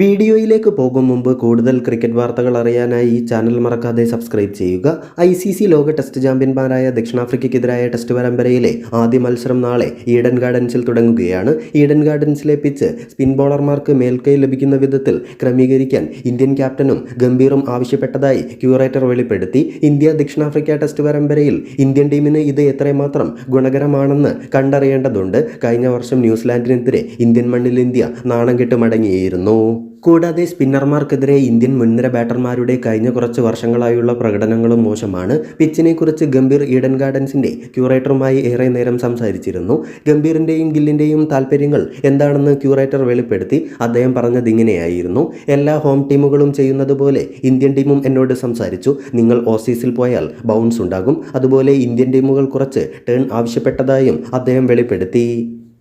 വീഡിയോയിലേക്ക് പോകും മുമ്പ് കൂടുതൽ ക്രിക്കറ്റ് വാർത്തകൾ അറിയാനായി ഈ ചാനൽ മറക്കാതെ സബ്സ്ക്രൈബ് ചെയ്യുക. ഐ സി സി ലോക ടെസ്റ്റ് ചാമ്പ്യന്മാരായ ദക്ഷിണാഫ്രിക്കയ്ക്കെതിരായ ടെസ്റ്റ് പരമ്പരയിലെ ആദ്യ മത്സരം നാളെ ഈഡൻ ഗാർഡൻസിൽ തുടങ്ങുകയാണ്. ഈഡൻ ഗാർഡൻസിലെ പിച്ച് സ്പിൻ ബോളർമാർക്ക് മേൽക്കൈ ലഭിക്കുന്ന വിധത്തിൽ ക്രമീകരിക്കാൻ ഇന്ത്യൻ ക്യാപ്റ്റനും ഗംഭീറും ആവശ്യപ്പെട്ടതായി ക്യൂറേറ്റർ വെളിപ്പെടുത്തി. ഇന്ത്യ ദക്ഷിണാഫ്രിക്ക ടെസ്റ്റ് പരമ്പരയിൽ ഇന്ത്യൻ ടീമിന് ഇത് എത്രമാത്രം ഗുണകരമാണെന്ന് കണ്ടറിയേണ്ടതുണ്ട്. കഴിഞ്ഞ വർഷം ന്യൂസിലാൻഡിനെതിരെ ഇന്ത്യൻ മണ്ണിൽ ഇന്ത്യ നാണം കെട്ട് മടങ്ങിയിരുന്നു. കൂടാതെ സ്പിന്നർമാർക്കെതിരെ ഇന്ത്യൻ മുൻനിര ബാറ്റർമാരുടെ കഴിഞ്ഞ കുറച്ച് വർഷങ്ങളായുള്ള പ്രകടനങ്ങളും മോശമാണ്. പിച്ചിനെക്കുറിച്ച് ഗംഭീർ ഈഡൻ ഗാർഡൻസിന്റെ ക്യൂറേറ്ററുമായി ഏറെ നേരം സംസാരിച്ചിരുന്നു. ഗംഭീറിന്റെയും ഗില്ലിന്റെയും താല്പര്യങ്ങൾ എന്താണെന്ന് ക്യൂറേറ്റർ വെളിപ്പെടുത്തി. അദ്ദേഹം പറഞ്ഞത് ഇങ്ങനെയായിരുന്നു. എല്ലാ ഹോം ടീമുകളും ചെയ്യുന്നത് പോലെ ഇന്ത്യൻ ടീമും എന്നോട് സംസാരിച്ചു. നിങ്ങൾ ഓസീസിൽ പോയാൽ ബൗൺസ് ഉണ്ടാകും. അതുപോലെ ഇന്ത്യൻ ടീമുകൾ കുറച്ച് ടേൺ ആവശ്യപ്പെട്ടതായും അദ്ദേഹം വെളിപ്പെടുത്തി.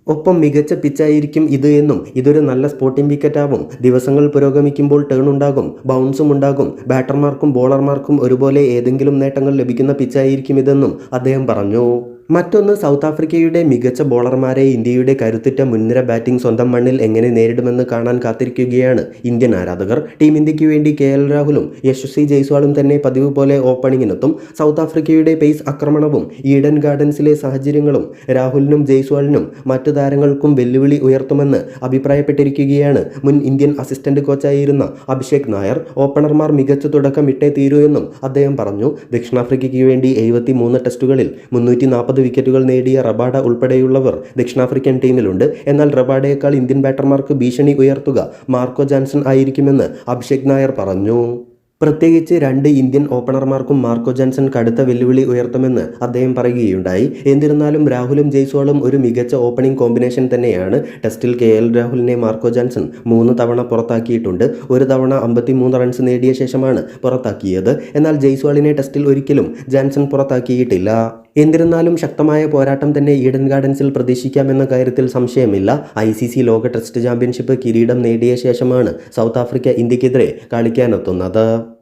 ഒപ്പം മികച്ച പിച്ചായിരിക്കും ഇത് എന്നും. ഇതൊരു നല്ല സ്പോർട്ടിംഗ് വിക്കറ്റാവും ദിവസങ്ങൾ പുരോഗമിക്കുമ്പോൾ ടേൺ ഉണ്ടാകും ബൗൺസും ഉണ്ടാകും. ബാറ്റർമാർക്കും ബോളർമാർക്കും ഒരുപോലെ ഏതെങ്കിലും നേട്ടങ്ങൾ ലഭിക്കുന്ന പിച്ചായിരിക്കും ഇതെന്നും അദ്ദേഹം പറഞ്ഞു. മറ്റൊന്ന് സൗത്ത് ആഫ്രിക്കയുടെ മികച്ച ബോളർമാരെ ഇന്ത്യയുടെ കരുത്തുറ്റ മുൻനിര ബാറ്റിംഗ് സ്വന്തം മണ്ണിൽ എങ്ങനെ നേരിടുമെന്ന് കാണാൻ കാത്തിരിക്കുകയാണ് ഇന്ത്യൻ ആരാധകർ. ടീം ഇന്ത്യയ്ക്ക് വേണ്ടി കെ എൽ രാഹുലും യശസ്വി ജയ്സ്വാളും തന്നെ പതിവ് പോലെ ഓപ്പണിങ്ങിനെത്തും. സൗത്ത് ആഫ്രിക്കയുടെ പേസ് ആക്രമണവും ഈഡൻ ഗാർഡൻസിലെ സാഹചര്യങ്ങളും രാഹുലിനും ജയ്സ്വാളിനും മറ്റ് താരങ്ങൾക്കും വെല്ലുവിളി ഉയർത്തുമെന്ന് അഭിപ്രായപ്പെട്ടിരിക്കുകയാണ് മുൻ ഇന്ത്യൻ അസിസ്റ്റന്റ് കോച്ചായിരുന്ന അഭിഷേക് നായർ. ഓപ്പണർമാർ മികച്ച തുടക്കം ഇട്ടേ തീരൂ എന്നും അദ്ദേഹം പറഞ്ഞു. ദക്ഷിണാഫ്രിക്കയ്ക്ക് വേണ്ടി എഴുപത്തി മൂന്ന് ടെസ്റ്റുകളിൽ മുന്നൂറ്റി നാൽപ്പത് വിക്കറ്റുകൾ നേടിയ റബാഡ ഉൾപ്പെടെയുള്ളവർ ദക്ഷിണാഫ്രിക്കൻ ടീമിലുണ്ട്. എന്നാൽ റബാഡയേക്കാൾ ഇന്ത്യൻ ബാറ്റർമാർക്ക് ഭീഷണി ഉയർത്തുക മാർക്കോ ജാൻസൺ ആയിരിക്കുമെന്ന് അഭിഷേക് നായർ പറഞ്ഞു. പ്രത്യേകിച്ച് രണ്ട് ഇന്ത്യൻ ഓപ്പണർമാർക്കും മാർക്കോ ജാൻസൺ കടുത്ത വെല്ലുവിളി ഉയർത്തുമെന്ന് അദ്ദേഹം പറയുകയുണ്ടായി. എന്നിരുന്നാലും രാഹുലും ജയ്സ്വാളും ഒരു മികച്ച ഓപ്പണിംഗ് കോമ്പിനേഷൻ തന്നെയാണ്. ടെസ്റ്റിൽ കെ എൽ രാഹുലിനെ മാർക്കോ ജാൻസൺ മൂന്ന് തവണ പുറത്താക്കിയിട്ടുണ്ട്. ഒരു തവണ അമ്പത്തിമൂന്ന് റൺസ് നേടിയ ശേഷമാണ് പുറത്താക്കിയത്. എന്നാൽ ജയ്സ്വാളിനെ ടെസ്റ്റിൽ ഒരിക്കലും ജാൻസൺ പുറത്താക്കിയിട്ടില്ല. എന്നിരുന്നാലും ശക്തമായ പോരാട്ടം തന്നെ ഈഡൻ ഗാർഡൻസിൽ പ്രതീക്ഷിക്കാമെന്ന കാര്യത്തിൽ സംശയമില്ല. ഐ സി സി ലോക ടെസ്റ്റ് ചാമ്പ്യൻഷിപ്പ് കിരീടം നേടിയ ശേഷമാണ് സൗത്ത് ആഫ്രിക്ക ഇന്ത്യക്കെതിരെ കളിക്കാനെത്തുന്നത്.